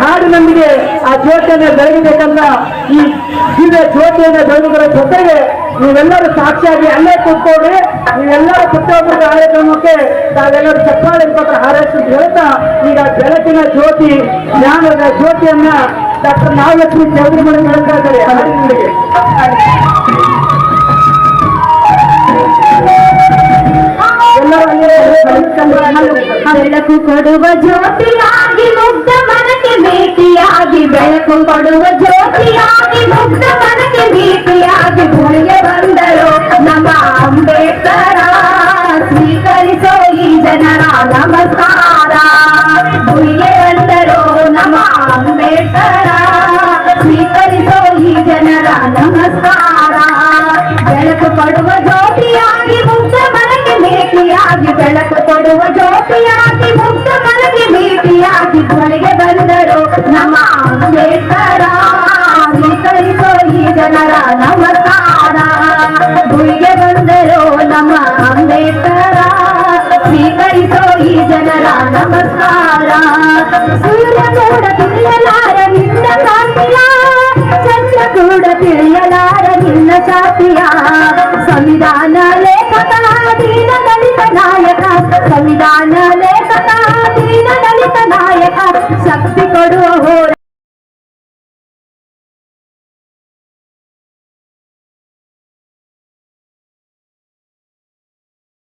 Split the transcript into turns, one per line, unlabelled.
ಹಾಡಿನೊಂದಿಗೆ ಆ ಜ್ಯೋತಿಯನ್ನು ಬೆಳಗಬೇಕಂತ ಈ ದಿವ್ಯ ಜ್ಯೋತಿಯನ್ನು ಬೆಳಗುವುದರ ಜೊತೆಗೆ ನೀವೆಲ್ಲರೂ ಸಾಕ್ಷಿಯಾಗಿ ಅಲ್ಲೇ ಕೂತ್ಕೊಳ್ಳಿ. ನೀವೆಲ್ಲರೂ ಪ್ರತಿಯೊಬ್ಬರ ಕಾರ್ಯಕ್ರಮಕ್ಕೆ ತಾವೆಲ್ಲರೂ ಚಪ್ಪಾಳೆ ಮುಖಾಂತರ ಹಾರೈಸಿ ಹೇಳ್ತಾ ಈಗ ಬೆಳಕಿನ ಜ್ಯೋತಿ, ಜ್ಞಾನದ ಜ್ಯೋತಿಯನ್ನ ಡಾಕ್ಟರ್ ನಾಗಲಕ್ಷ್ಮಿ ಚೌಧರಿ ಹೇಳ್ತಾ ಇದ್ದಾರೆ. ಹಾಡಿನೊಂದಿಗೆ. ಎಲ್ಲರೂ ಅಲ್ಲೇ
ಬೆಳಕು ಕೊಡುವ ಜ್ಯೋತಿಯಾಗಿ ಮುಗ್ಧ ಮನಕ್ಕೆ ಭೇಟಿಯಾಗಿ ಬೆಳಕು ಕೊಡುವ ಜ್ಯೋತಿಯಾಗಿ ಮುಗ್ಧ ಮನಕ್ಕೆ ಭೇಟಿಯಾಗಿ ಭೂಮಿಗೆ ಬಂದರು ನಮ್ಮ ಅಂಬೇಡ್ಕರ ಸ್ವೀಕರಿಸೋ ಈ ಜನರ ನಮಸ್ಕಾರ ಭೂಮಿಗೆ ಬಂದರು ನಮ್ಮ ಅಂಬೇಡ್ಕರ ಸ್ವೀಕರಿಸೋ ಈ ಜನರ ನಮಸ್ಕಾರ ಬೆಳಕು ಕೊಡುವ ಜ್ಯೋತಿಯಾಗಿ ಮುಗ್ಧ ಮನಕ್ಕೆ ಭೇಟಿಯಾಗಿ ಬೆಳಕು ಕೊಡುವ ಜ್ಯೋತಿಯಾಗಿ ಮುಗ್ಧ ಮನಕ್ಕೆ ಭೇಟಿಯಾಗಿ ಬಳಿಗೆ ಬಂದರು ನಮ್ಮ ಅಂಬೇಡ್ಕರ ಸ್ವೀಕರಿಸೋ ಈ ಜನರ ನಮಸ್ಕಾರ ಗುಳಿಗೆ ಬಂದರು ನಮ್ಮ ಅಂಬೇಡ್ಕರ ಸ್ವೀಕರಿಸೋ ಈ ಜನರ ನಮಸ್ಕಾರ ಸೂರ್ಯ ಕೂಡ ತಿಳಿಯಲಾರ ನಿನ್ನ ಕಾಂತಿಯ ಚಂದ್ರ ಕೂಡ ತಿಳಿಯಲಾರ ನಿನ್ನ ಚಾತಿಯ ಸಂವಿಧಾನ